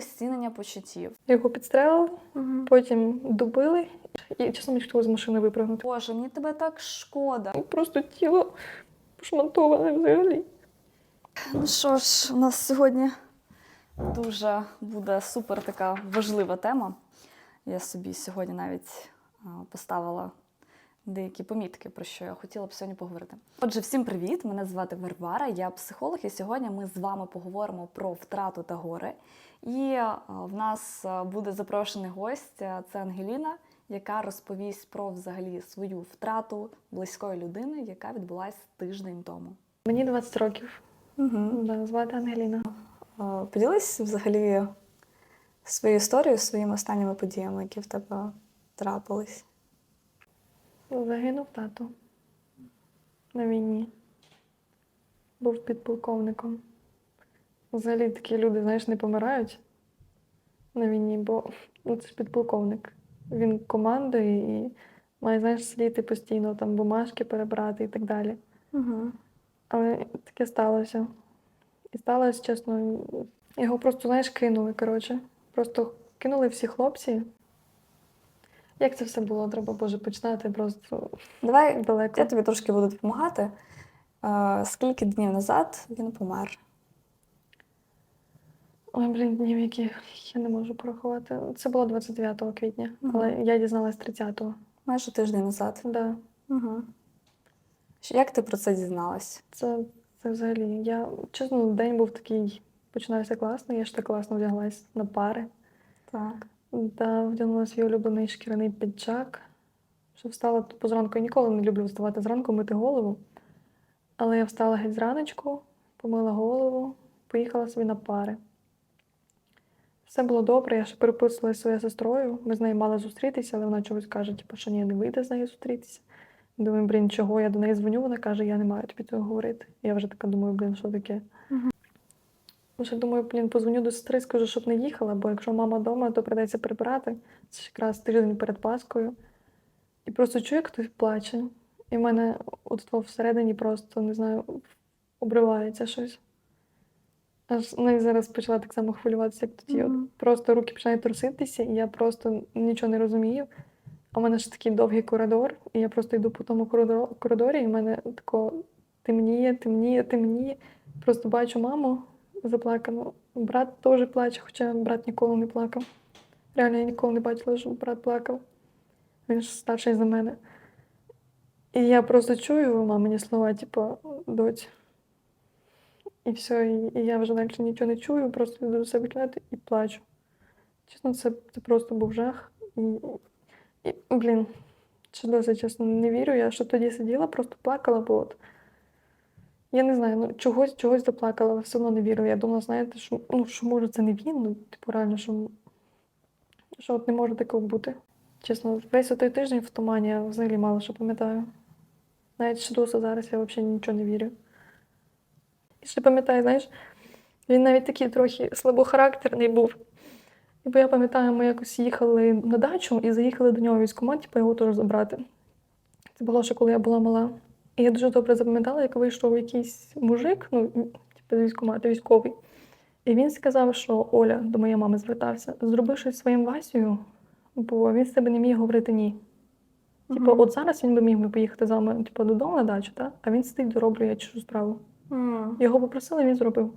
обесцінення почуттів. Його підстрелили, Угу. потім добили, і часом хотілося з машини випрыгнути. Боже, мені тебе так шкода. Просто тіло пошматоване взагалі. Ну що ж, у нас сьогодні дуже буде супер така важлива тема. Я собі сьогодні навіть поставила деякі помітки, про що я хотіла б сьогодні поговорити. Отже, всім привіт! Мене звати Варвара, я психолог, і сьогодні ми з вами поговоримо про втрату та горе. І в нас буде запрошений гость, це Ангеліна, яка розповість про взагалі свою втрату близької людини, яка відбулася тиждень тому. Мені 20 років. Угу. Да, звати Ангеліна. Поділись взагалі своєю історією, своїми останніми подіями, які в тебе трапились. Загинув тато на війні. Був підполковником. Взагалі такі люди, знаєш, не помирають на війні, бо ну, це ж підполковник. Він командує і має, знаєш, сидіти постійно, там бумажки перебрати і так далі. Угу. Але таке сталося. І сталося, чесно, його просто, знаєш, кинули, коротше. Просто кинули всі хлопці. Як це все було? Треба, Боже, починати просто Давай далеко. я тобі трошки буду допомагати. Скільки днів назад він помер? Ой, блін, днів, які я не можу порахувати. Це було 29 квітня, Мгм. але я дізналась 30-го. Майже тиждень назад. Да. Угу. Як ти про це дізналась? Це, це взагалі. Я, чесно, день був такий, починався класно, я ж так класно вдяглась на пари. Так. Да, вдягнула свій улюблений шкіряний піджак. Що встала тупо зранку. Я ніколи не люблю вставати зранку, мити голову. Але я встала геть зраночку, помила голову, поїхала собі на пари. Все було добре, я ще переписувала зі своєю сестрою. Ми з нею мали зустрітися, але вона чогось каже, типу, що ні, не вийде з нею зустрітися. Думаю, блін, чого? Я до неї дзвоню, вона каже, я не маю тобі цього говорити. Я вже така думаю, блін, що таке? Мгм. Вже думаю, блін, позвоню до сестри, скажу, щоб не їхала, бо якщо мама вдома, то прийдеться прибирати. Це якраз тиждень перед Паскою. І просто чую, як хтось плаче. І в мене от всередині просто, не знаю, обривається щось. Аж навіть зараз почала так само хвилюватися, як тоді. Мгм. От просто руки починають труситися, і я просто нічого не розумію. А в мене ж такий довгий коридор, і я просто йду по тому коридору- коридорі, і в мене тако темніє, темніє, темніє. Просто бачу маму заплакану. Брат теж плаче, хоча брат ніколи не плакав. Реально, я ніколи не бачила, щоб брат плакав. Він ж старший за мене. І я просто чую мамині слова, типу, доць. І все, і, я вже далі нічого не чую, просто йду до себе в і плачу. Чесно, це, це просто був жах. І, і блін, ще досі чесно не вірю. Я що тоді сиділа, просто плакала, бо от. Я не знаю, ну чогось, чогось заплакала, але все одно не вірю. Я думала, знаєте, що, ну, що може це не він, ну, типу, реально, що, що от не може такого бути. Чесно, весь той тиждень в тумані я взагалі мало що пам'ятаю. Навіть ще досі зараз я взагалі нічого не вірю. І ще пам'ятаю, знаєш, він навіть такий трохи слабохарактерний був. І бо я пам'ятаю, ми якось їхали на дачу і заїхали до нього військкомат, типу його теж забрати. Це було ще коли я була мала. І я дуже добре запам'ятала, як вийшов якийсь мужик, ну, типу з військкомату, військовий. І він сказав, що Оля до моєї мами звертався, зроби щось своїм Васею, бо він з тебе не міг говорити ні. Типу, от зараз він би міг би поїхати з вами типу, додому на дачу, та? а він сидить, дороблює чужу справу. Його попросили, він зробив.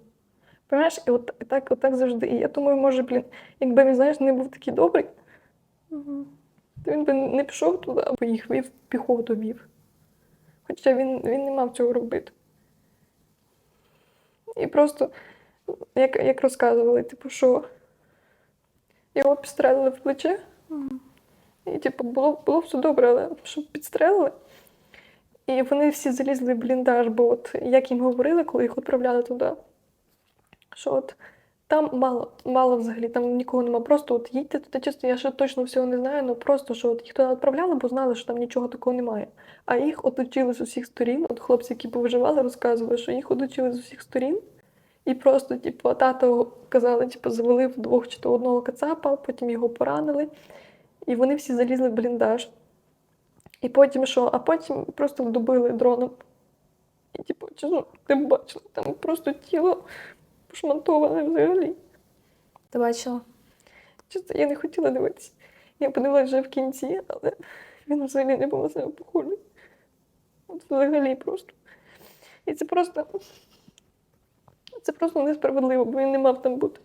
Пам'ятаєш, і от і так, от так завжди. І я думаю, може, блін, якби він, знаєш, не був такий добрий, то він би не пішов туди, або їх вів, піхоту вів. Хоча він, він не мав цього робити. І просто, як, як розказували, типу, що його підстрелили в плече, і типу, було, було все добре, але щоб підстрелили. І вони всі залізли в бліндаж, бо от як їм говорили, коли їх відправляли туди, що от там мало, мало взагалі, там нікого нема. Просто от їдьте туди, чесно, я ще точно всього не знаю, але просто що от їх туди відправляли, бо знали, що там нічого такого немає. А їх оточили з усіх сторін. От хлопці, які повиживали, розказували, що їх оточили з усіх сторін. І просто, типу, тато казали, типу, завалив двох чи то одного кацапа, потім його поранили. І вони всі залізли в бліндаж. І потім що? А потім просто добили дроном. І, типу, чесно, ти б бачила, там просто тіло пошматоване взагалі. Ти бачила? Чесно, я не хотіла дивитися. Я подивилася вже в кінці, але він взагалі не був на себе похожий. От взагалі просто. І це просто. Це просто несправедливо, бо він не мав там бути.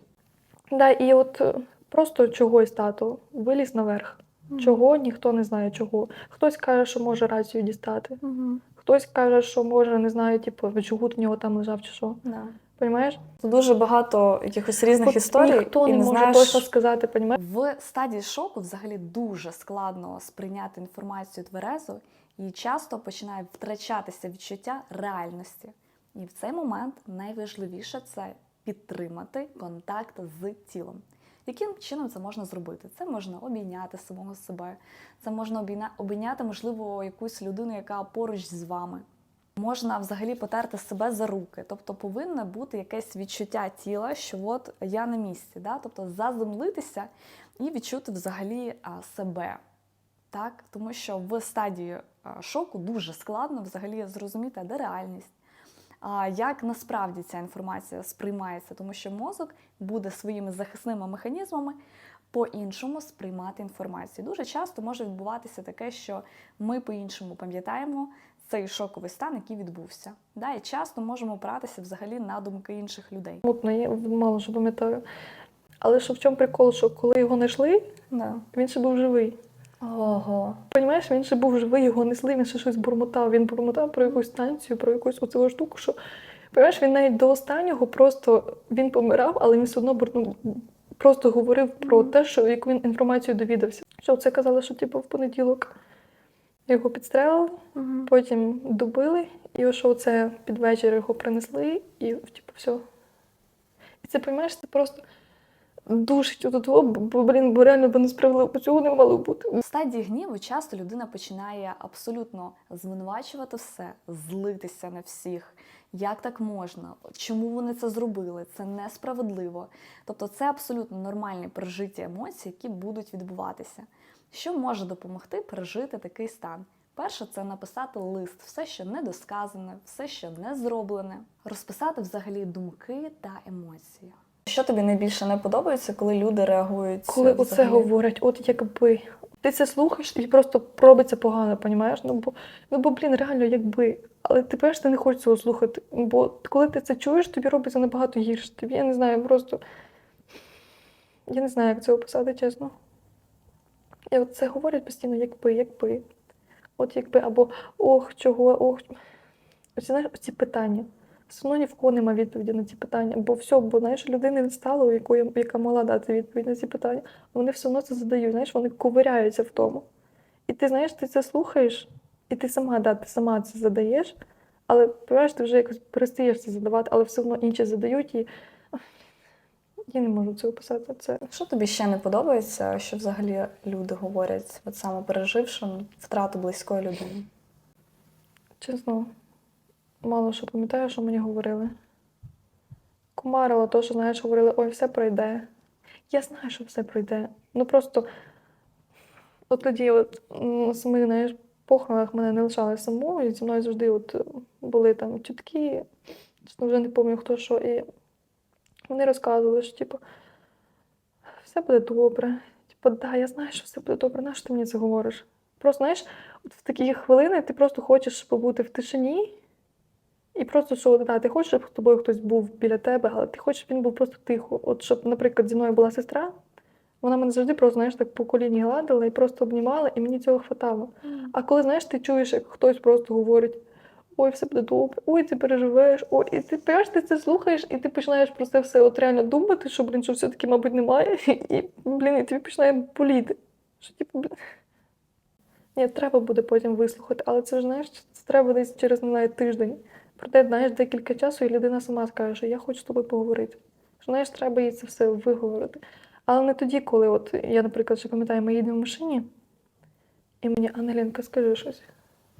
Да, і от е, просто чогось тато виліз наверх. Чого ніхто не знає чого. Хтось каже, що може рацію дістати. Угу. Хтось каже, що може, не знаю, типу, жгут в нього там лежав чи що. Да. Понімаєш? Тут дуже багато якихось різних От історій, Ніхто і не не може знаєш, точно сказати, понімаєш? В стадії шоку взагалі дуже складно сприйняти інформацію тверезо і часто починає втрачатися відчуття реальності. І в цей момент найважливіше це підтримати контакт з тілом. Яким чином це можна зробити? Це можна обійняти самого себе, це можна обійняти, можливо, якусь людину, яка поруч з вами. Можна взагалі потерти себе за руки, тобто повинно бути якесь відчуття тіла, що от я на місці, да? тобто заземлитися і відчути взагалі себе. Так? Тому що в стадії шоку дуже складно взагалі зрозуміти, де реальність, як насправді ця інформація сприймається, тому що мозок буде своїми захисними механізмами по-іншому сприймати інформацію. Дуже часто може відбуватися таке, що ми по-іншому пам'ятаємо цей шоковий стан, який відбувся. Да, і часто можемо опиратися взагалі на думки інших людей. Мутно, я мало що пам'ятаю. Але що в чому прикол, що коли його знайшли, Да. він ще був живий. Ого. Понімаєш, він ще був живий, його несли, він ще щось бурмотав. Він бурмотав про якусь станцію, про якусь оцю штуку, що понімаєш, він навіть до останнього просто він помирав, але він все одно бурну- просто говорив про те, що яку він інформацію довідався. Що це казали, що типу в понеділок його підстрелили, Угу. потім добили, і що це під вечір його принесли, і типу все. І це, розумієш, це просто душить от того, бо, блін, бо реально бо несправедливо, цього не мало бути. В стадії гніву часто людина починає абсолютно звинувачувати все, злитися на всіх. Як так можна? Чому вони це зробили? Це несправедливо. Тобто це абсолютно нормальні пережиті емоції, які будуть відбуватися. Що може допомогти пережити такий стан? Перше, це написати лист, все, що недосказане, все, що не зроблене, розписати взагалі думки та емоції. Що тобі найбільше не подобається, коли люди реагують? Коли оце говорять, от якби. Ти це слухаєш і просто робиться погано, понімаєш? Ну бо, ну бо, блін, реально, якби. Але ти певш, ти не хочеш цього слухати. Бо коли ти це чуєш, тобі робиться набагато гірше. Тобі, я не знаю, просто. Я не знаю, як це описати, чесно. І от це говорять постійно, якби, якби. От якби, або ох, чого, ох. Оці, знаєш, ці питання. Все одно ні в кого немає відповіді на ці питання. Бо все, бо знаєш, людини стало, якої, яка мала дати відповідь на ці питання. Вони все одно це задають, знаєш, вони ковиряються в тому. І ти знаєш, ти це слухаєш, і ти сама, да, ти сама це задаєш, але ти вже якось перестаєш це задавати, але все одно інші задають і я не можу це описати. Це Що тобі ще не подобається, що взагалі люди говорять, от саме переживши втрату близької людини? чесно, мало що пам'ятаю, що мені говорили. Кумарила то, що знаєш, говорили, ой, все пройде. Я знаю, що все пройде. Ну просто от тоді, от на самих, знаєш, похоронах мене не лишали саму, і зі мною завжди от були там чутки, чесно, вже не пам'ятаю хто що. І вони розказували, що типу, все буде добре. Типу, да, я знаю, що все буде добре, нащо ти мені це говориш? Просто знаєш, от в такі хвилини ти просто хочеш побути в тишині. І просто, що да, ти хочеш, щоб з тобою хтось був біля тебе, але ти хочеш, щоб він був просто тихо. От щоб, наприклад, зі мною була сестра, вона мене завжди просто, знаєш, так по коліні гладила і просто обнімала, і мені цього хватало. А коли, знаєш, ти чуєш, як хтось просто говорить: ой, все буде добре, ой, ти переживеш, ой, і ти перш ти це слухаєш, і ти починаєш про це все от реально думати, що, блін, що все-таки, мабуть, немає, і, блін, і тобі починає боліти. Що, типу, блін. Ні, треба буде потім вислухати, але це ж знаєш, це треба десь через не знаю, тиждень. Проте, знаєш, декілька часу, і людина сама скаже, що я хочу з тобою поговорити. Що знаєш, треба їй це все виговорити. Але не тоді, коли от я, наприклад, ще пам'ятаю, ми їдемо в машині, і мені Ангелінка, скажи щось.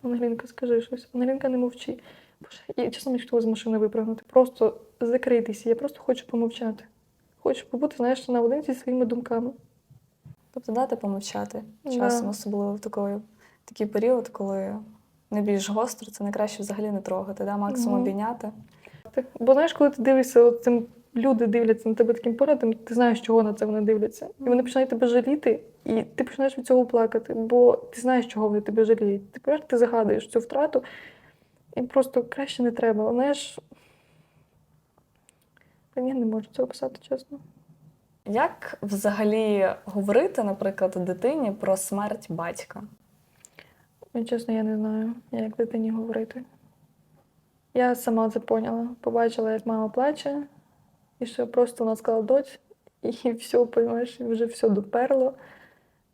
Ангелінка, скажи щось. Ангелінка, не мовчи. Боже, я чесно мені хотіла з машини випрыгнути. Просто закритися. Я просто хочу помовчати. Хочу побути, знаєш, наодинці зі своїми думками. Тобто дати помовчати Да. часом, особливо в такий, такий період, коли не більш гостро, це найкраще взагалі не трогати, да? максимум Мгм. обійняти. Ти- Бо знаєш, коли ти дивишся от цим люди дивляться на тебе таким поглядом, ти знаєш, чого на це вони дивляться. І вони починають тебе жаліти, і ти починаєш від цього плакати, бо ти знаєш, чого вони тебе жаліють. Ти ти загадуєш цю втрату, і просто краще не треба. Знаєш, та ні, не можу цього писати, чесно. Як взагалі говорити, наприклад, дитині про смерть батька? Ну, чесно, я не знаю, як дитині говорити. Я сама це поняла. Побачила, як мама плаче, і що просто вона сказала доць, і все, розумієш, вже все доперло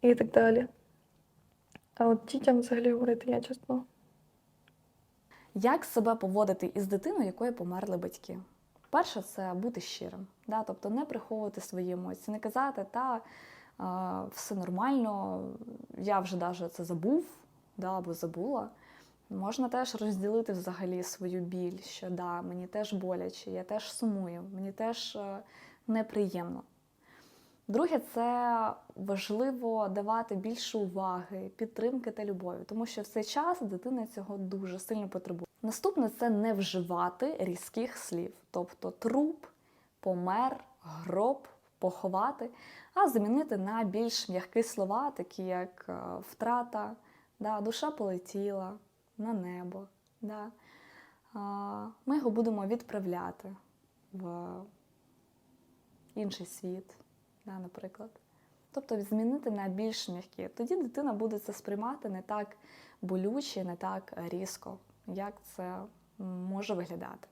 і так далі. А от дітям взагалі говорити я чесно. Як себе поводити із дитиною, якої померли батьки? Перше, це бути щирим, да? тобто не приховувати свої емоції, не казати, та е, все нормально, я вже навіть це забув да, або забула. Можна теж розділити взагалі свою біль, що да, мені теж боляче, я теж сумую, мені теж е, неприємно. Друге, це важливо давати більше уваги, підтримки та любові, тому що в цей час дитина цього дуже сильно потребує. Наступне це не вживати різких слів, тобто труп, помер, гроб, поховати, а замінити на більш м'які слова, такі як е, втрата, да, душа полетіла на небо. Да. Ми його будемо відправляти в інший світ, да, наприклад. Тобто змінити на більш м'які. Тоді дитина буде це сприймати не так болюче, не так різко, як це може виглядати.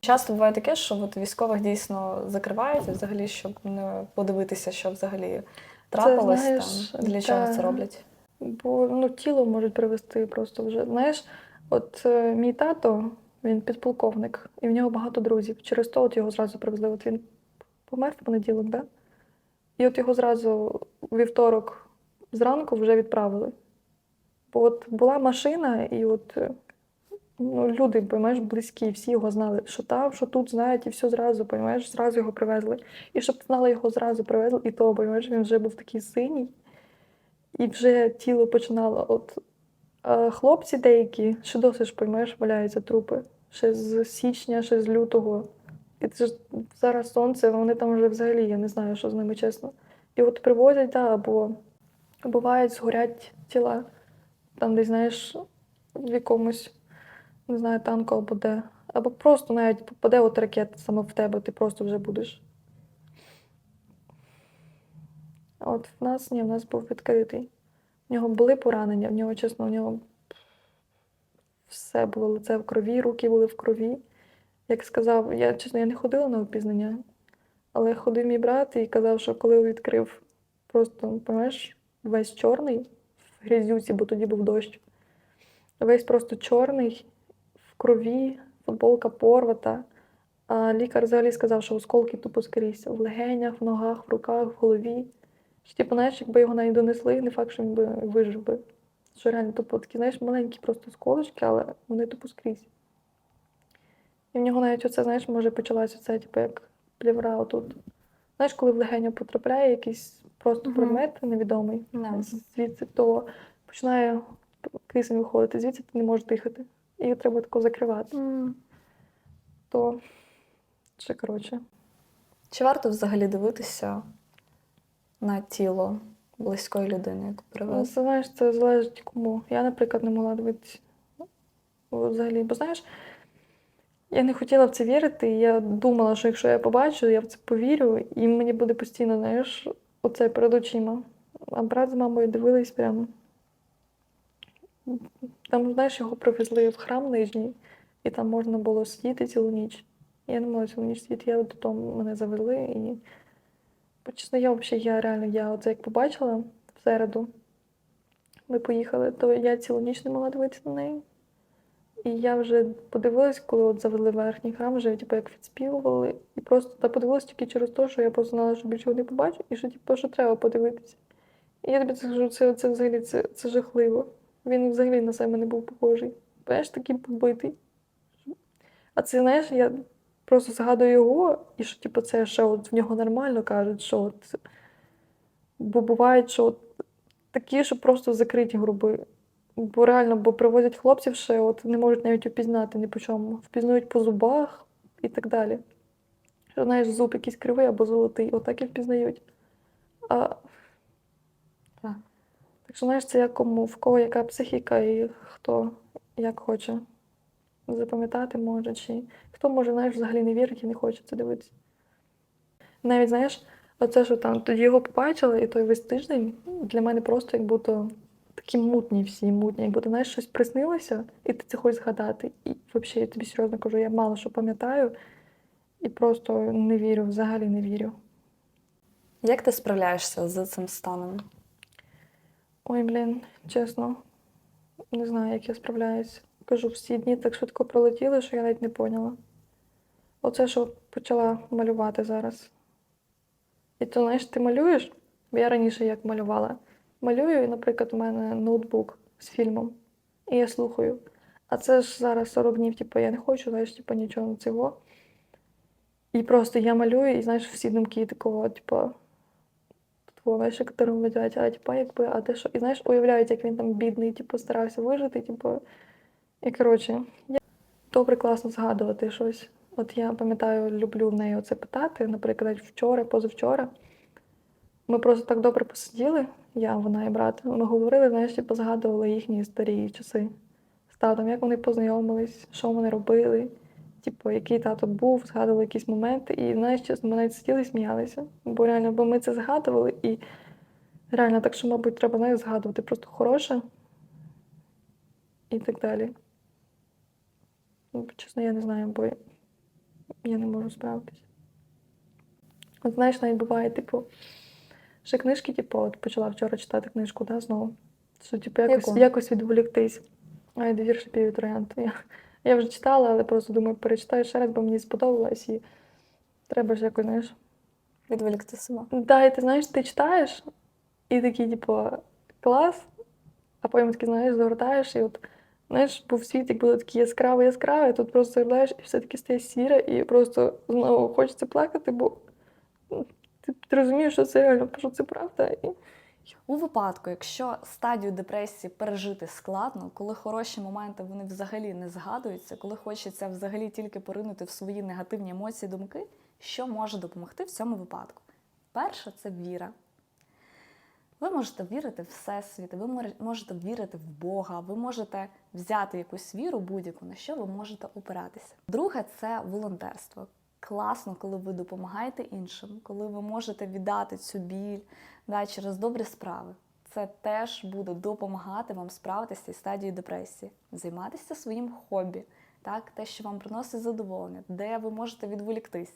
Часто буває таке, що от військових дійсно закривають, взагалі, щоб не подивитися, що взагалі трапилось знаєш, там. Для чого це роблять? Бо ну, тіло можуть привести просто вже. Знаєш, от е, мій тато, він підполковник, і в нього багато друзів. Через то от його зразу привезли. От він помер в понеділок, да? І от його зразу вівторок зранку вже відправили. Бо от була машина, і от е, ну, люди, поймаєш, близькі, всі його знали, що там, що тут знають, і все зразу, поймаєш, зразу його привезли. І щоб знали, його зразу привезли, і то, поймаєш, він вже був такий синій. І вже тіло починало. От е, хлопці деякі, ще досі ж поймаєш, валяються трупи. Ще з січня, ще з лютого. І це ж зараз сонце, вони там вже взагалі, я не знаю, що з ними чесно. І от привозять, да, або бувають, згорять тіла. Там десь, знаєш, в якомусь, не знаю, танку або де. Або просто навіть попаде от ракета саме в тебе, ти просто вже будеш. От в нас ні, в нас був відкритий. В нього були поранення, в нього, чесно, в нього все було лице в крові, руки були в крові. Як сказав, я чесно, я не ходила на опізнання, але ходив мій брат і казав, що коли відкрив просто, пам'ятаєш, весь чорний в грязюці, бо тоді був дощ. Весь просто чорний, в крові, футболка порвата. А лікар взагалі сказав, що осколки тупо скрізь в легенях, в ногах, в руках, в голові. Що, типу, знаєш, якби його навіть донесли, не факт, що він би вижив би. Що реально тупо такі, знаєш, маленькі просто сколочки, але вони тупо скрізь. І в нього навіть оце, знаєш, може почалася оце, типу, як плівра отут. Знаєш, коли в легеню потрапляє якийсь просто предмет невідомий, Да. звідси, то починає кисень виходити, звідси ти не можеш дихати. І треба тако закривати. То ще коротше. Чи варто взагалі дивитися на тіло близької людини, яку Ну. Це знаєш, це залежить кому. Я, наприклад, не могла дивитися. Ну, Взагалі, бо знаєш, я не хотіла в це вірити. і Я думала, що якщо я побачу, я в це повірю, і мені буде постійно, знаєш, оце перед очима. А брат з мамою дивились прямо. Там, знаєш, його привезли в храм нижній, і там можна було сидіти цілу ніч. Я не могла цілу ніч сидіти, я додому мене завезли і. Чесно, я взагалі, я реально, я оце як побачила в середу, ми поїхали, то я цілу ніч не могла дивитися на неї. І я вже подивилась, коли от завели верхній храм, вже типу, як відспівували, і просто та подивилась тільки через те, що я просто знала, що більше не побачу, і що типу, що треба подивитися. І я тобі скажу, це, це взагалі це, це жахливо. Він взагалі на себе не був похожий. Знаєш, такий побитий. А це, знаєш, я просто згадую його, і що типу, це ще от в нього нормально кажуть, що от, бо бувають, що от такі, що просто закриті гроби. Бо реально, бо привозять хлопців ще, от не можуть навіть упізнати ні по чому. Впізнають по зубах і так далі. що, знаєш, зуб якийсь кривий або золотий, отак і впізнають. А, Так. так що, знаєш, це як кому, в кого яка психіка і хто як хоче запам'ятати може, чи хто може, знаєш, взагалі не вірить і не хоче це дивитися. Навіть, знаєш, оце, що там тоді його побачили, і той весь тиждень для мене просто як будто такі мутні всі, мутні, як будто, знаєш, щось приснилося, і ти це хочеш згадати. І взагалі, я тобі серйозно кажу, я мало що пам'ятаю і просто не вірю, взагалі не вірю. Як ти справляєшся з цим станом? Ой, блін, чесно, не знаю, як я справляюсь. Кажу, всі дні так швидко пролетіли, що я навіть не поняла. Оце, що почала малювати зараз. І то, знаєш, ти малюєш, бо я раніше як малювала. Малюю, наприклад, у мене ноутбук з фільмом, і я слухаю. А це ж зараз 40 днів, типу, я не хочу, знаєш, типу, нічого цього. І просто я малюю, і знаєш, всі думки такого, типу, такого, знаєш, якому летять, а типу, якби, а те що. І знаєш, уявляють, як він там бідний, типу, старався вижити, типу. І коротше, я добре класно згадувати щось. От я пам'ятаю, люблю в неї оце питати. Наприклад, вчора, позавчора. Ми просто так добре посиділи, я, вона і брат. Ми говорили, знаєш, типу, згадували їхні старі часи з татом, як вони познайомились, що вони робили, типу, який тато був, згадували якісь моменти. І знаєш, чесно, ми навіть сиділи і сміялися. Бо реально, бо ми це згадували, і реально так, що, мабуть, треба знаєш, згадувати просто хороше і так далі. Ну, Чесно, я не знаю, бо я не можу справитися. От знаєш, навіть буває, типу, ще книжки, типу, от почала вчора читати книжку, да, знову. Що, типу, якось, Яку? якось відволіктись. А двір шипів троянд. Я, я вже читала, але просто думаю, перечитаю ще раз, бо мені сподобалось і треба ж якось, знаєш. Відволікти себе. Да, і ти знаєш, ти читаєш, і такий, типу, клас, а потім такий, знаєш, загортаєш, і от, знаєш, був світ, як було такий яскравий, яскравий, тут просто заглядаєш, і все таки стає сіре, і просто знову хочеться плакати, бо ти, розумієш, що це реально, що це правда. І У випадку, якщо стадію депресії пережити складно, коли хороші моменти вони взагалі не згадуються, коли хочеться взагалі тільки поринути в свої негативні емоції, думки, що може допомогти в цьому випадку? Перше це віра. Ви можете вірити в Всесвіт, ви можете вірити в Бога, ви можете взяти якусь віру будь-яку, на що ви можете опиратися. Друге це волонтерство. Класно, коли ви допомагаєте іншим, коли ви можете віддати цю біль да, через добрі справи. Це теж буде допомагати вам справитися із стадією депресії, займатися своїм хобі, так, те, що вам приносить задоволення, де ви можете відволіктись.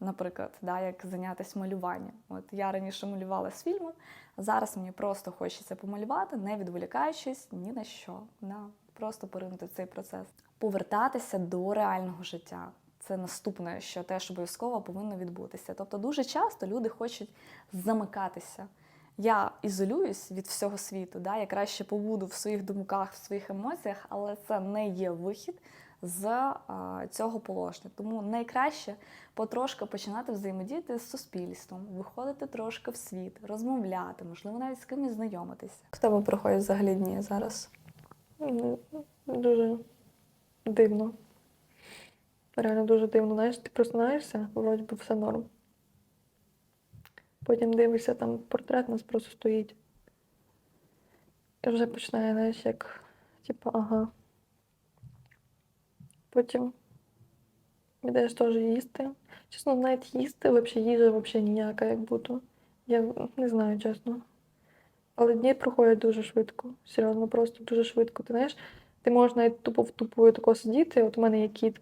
Наприклад, да, як зайнятися малюванням. От я раніше малювала з фільмом, а зараз мені просто хочеться помалювати, не відволікаючись ні на що. Да, просто поринути цей процес. Повертатися до реального життя. Це наступне, що теж обов'язково повинно відбутися. Тобто, дуже часто люди хочуть замикатися. Я ізолююсь від всього світу, да? я краще побуду в своїх думках, в своїх емоціях, але це не є вихід з а, цього положення. Тому найкраще потрошки починати взаємодіяти з суспільством, виходити трошки в світ, розмовляти, можливо, навіть з кимось знайомитися. В тебе проходять взагалі дні зараз? дуже дивно. Реально дуже дивно. Знаєш, ти просинаєшся, вроді би все норм. Потім дивишся, там портрет нас просто стоїть. І вже починає, знаєш, як, типу, ага. Потім йдеш теж їсти. Чесно, навіть їсти, взагалі їжа взагалі ніяка, як будто. Я не знаю, чесно. Але дні проходять дуже швидко. Серйозно, просто дуже швидко. Ти знаєш, ти можеш навіть тупо в тупою тако сидіти. От у мене є кіт.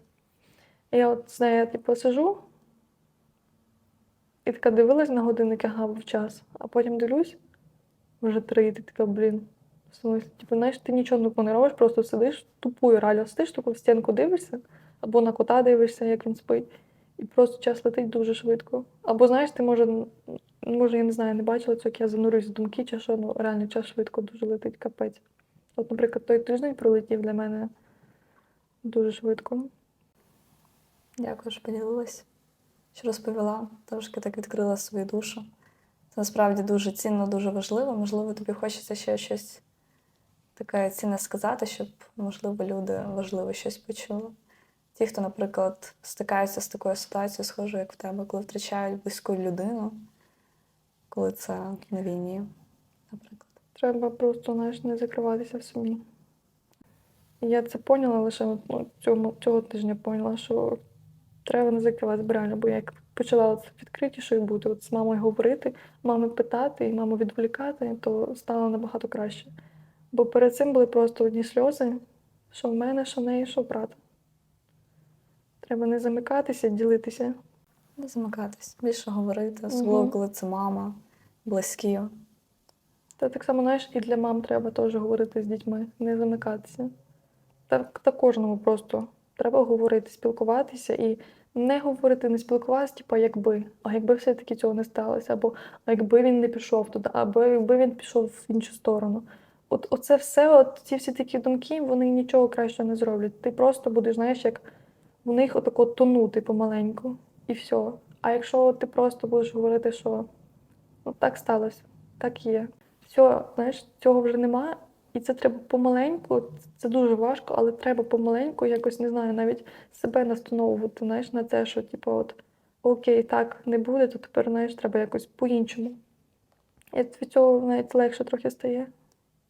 Я от з нею, типу, сижу і така дивилась на годинник, ага, був час. А потім дивлюсь, вже три, ти така, блін. Типу, знаєш, ти нічого не робиш, просто сидиш, тупою реально сидиш, таку в стінку дивишся, або на кота дивишся, як він спить. І просто час летить дуже швидко. Або знаєш, ти може, може, я не знаю, не бачила цього, як я занурююсь в думки, чи що, ну реально час швидко дуже летить, капець. От, наприклад, той тиждень пролетів для мене дуже швидко. Дякую, що поділилась, що розповіла, трошки так відкрила свою душу. Це насправді дуже цінно, дуже важливо. Можливо, тобі хочеться ще щось таке цінне сказати, щоб, можливо, люди важливо щось почули. Ті, хто, наприклад, стикаються з такою ситуацією, схожою, як в тебе, коли втрачають близьку людину, коли це на війні, наприклад. Треба просто знаєш, не закриватися в собі. Я це поняла лише ну, цього, цього тижня поняла, що треба не закриватися реально, бо я як почала відкритішою бути, от з мамою говорити, мами питати і маму відволікати, то стало набагато краще. Бо перед цим були просто одні сльози, що в мене, що в неї, що в брата. Треба не замикатися, ділитися. Не замикатись, більше говорити, особливо, Мгм. коли це мама, близькі. Та так само, знаєш, і для мам треба теж говорити з дітьми, не замикатися. Так, та кожному просто треба говорити, спілкуватися і не говорити, не спілкуватися, типу, якби, а якби все-таки цього не сталося, або а якби він не пішов туди, або якби він пішов в іншу сторону. От оце все, от ці всі такі думки, вони нічого кращого не зроблять. Ти просто будеш, знаєш, як в них отако тонути помаленьку, і все. А якщо ти просто будеш говорити, що ну, так сталося, так є. Все, знаєш, цього вже немає, і це треба помаленьку. Це дуже важко, але треба помаленьку, якось не знаю, навіть себе настановувати, знаєш, на це, що типу, от окей, так не буде, то тепер знаєш, треба якось по-іншому. І від цього навіть легше трохи стає.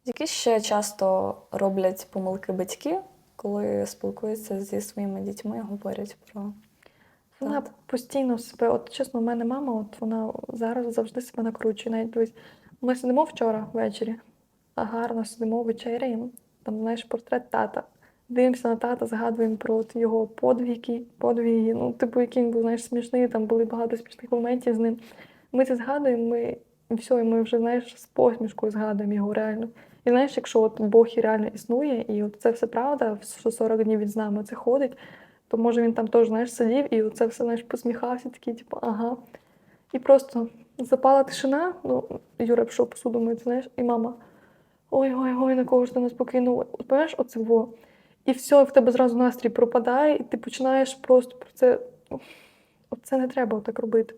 Які ще часто роблять помилки батьки, коли спілкуються зі своїми дітьми, говорять про Вона Так. постійно себе, от чесно, у мене мама, от вона зараз завжди себе накручує. Навіть дивись, ми сидимо вчора ввечері, гарно сидимо, вечеряємо. Там, знаєш, портрет тата. Дивимося на тата, згадуємо про його подвіги, подвіги. Ну, типу, який він був, знаєш, смішний, там були багато смішних моментів з ним. Ми це згадуємо, ми і все, і ми вже, знаєш, з посмішкою згадуємо його реально. І знаєш, якщо от Бог і реально існує, і от це все правда, що 40 днів він з нами це ходить, то може він там теж, знаєш, сидів і це все, знаєш, посміхався, такий, типу, ага. І просто запала тишина, ну, Юра пішов посуду мити, знаєш, і мама. Ой, ой, ой, на кого ж ти нас покинула? Пам'ятаєш, оце во. І все, в тебе зразу настрій пропадає, і ти починаєш просто про це. От це не треба так робити.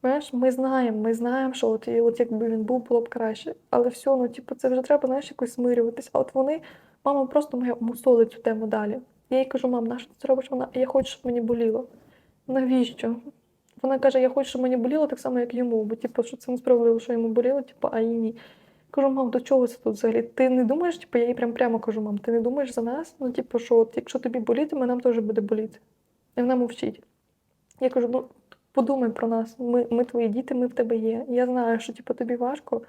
Знаєш, ми знаємо, ми знаємо, що от, і от якби він був, було б краще. Але все, ну, типу, це вже треба, знаєш, якось смирюватись. А от вони, мама просто моя мусолить цю тему далі. Я їй кажу, мам, на що ти це робиш? Вона, я хочу, щоб мені боліло. Навіщо? Вона каже, я хочу, щоб мені боліло так само, як йому, бо типу, що це несправедливо, що йому боліло, типу, а їй ні. Кажу, мам, до чого це тут взагалі? Ти не думаєш, типу, я їй прям прямо кажу, мам, ти не думаєш за нас? Ну, типу, що от, якщо тобі болітиме, нам теж буде боліти. І вона мовчить. Я кажу, ну подумай про нас. Ми, ми твої діти, ми в тебе є. Я знаю, що типу, тобі важко.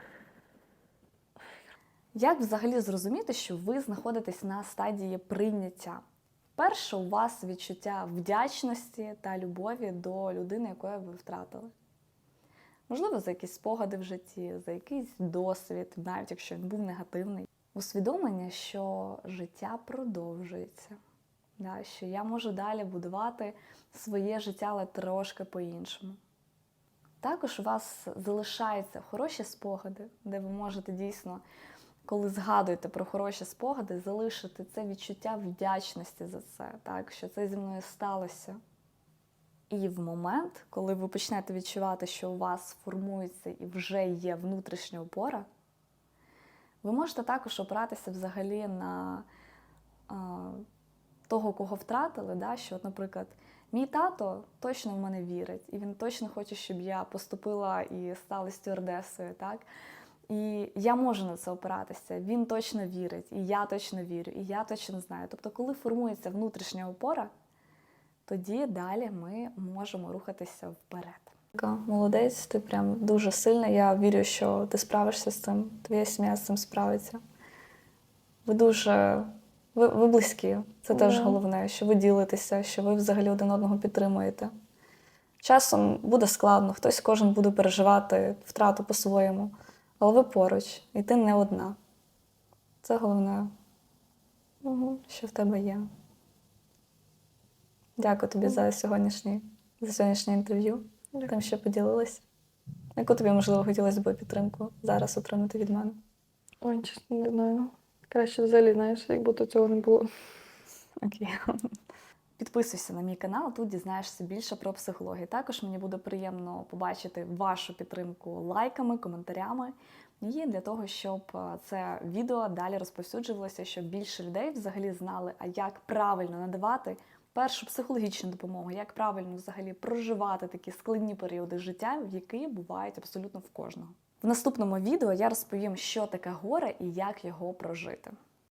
Як взагалі зрозуміти, що ви знаходитесь на стадії прийняття? Перше, у вас відчуття вдячності та любові до людини, якої ви втратили. Можливо, за якісь спогади в житті, за якийсь досвід, навіть якщо він був негативний. Усвідомлення, що життя продовжується, да, що я можу далі будувати своє життя, але трошки по-іншому. Також у вас залишаються хороші спогади, де ви можете дійсно коли згадуєте про хороші спогади, залишити це відчуття вдячності за це, так, що це зі мною сталося. І в момент, коли ви почнете відчувати, що у вас формується і вже є внутрішня опора, ви можете також опиратися взагалі на а, того, кого втратили. Да? Що, от, наприклад, мій тато точно в мене вірить, і він точно хоче, щоб я поступила і стала стюардесою. Так? І я можу на це опиратися. Він точно вірить, і я точно вірю, і я точно знаю. Тобто, коли формується внутрішня опора, тоді далі ми можемо рухатися вперед. Молодець, ти прям дуже сильна. Я вірю, що ти справишся з цим. Твоя сім'я з цим справиться. Ви дуже ви, ви близькі. Це теж Да. головне, що ви ділитеся, що ви взагалі один одного підтримуєте. Часом буде складно, хтось кожен буде переживати втрату по-своєму, але ви поруч, і ти не одна. Це головне, Угу. що в тебе є. Дякую тобі за сьогоднішній, за сьогоднішнє інтерв'ю, тим, що поділилася. Яку тобі, можливо, хотілося б підтримку зараз отримати від мене? Ой, чесно, не знаю. Краще взагалі, знаєш, як будто цього не було. Окей. Підписуйся на мій канал, тут дізнаєшся більше про психологію. Також мені буде приємно побачити вашу підтримку лайками, коментарями. І для того, щоб е, це відео далі розповсюджувалося, щоб більше людей взагалі знали, а як правильно надавати першу психологічну допомогу, як правильно взагалі проживати такі складні періоди життя, які бувають абсолютно в кожного. В наступному відео я розповім, що таке горе і як його прожити.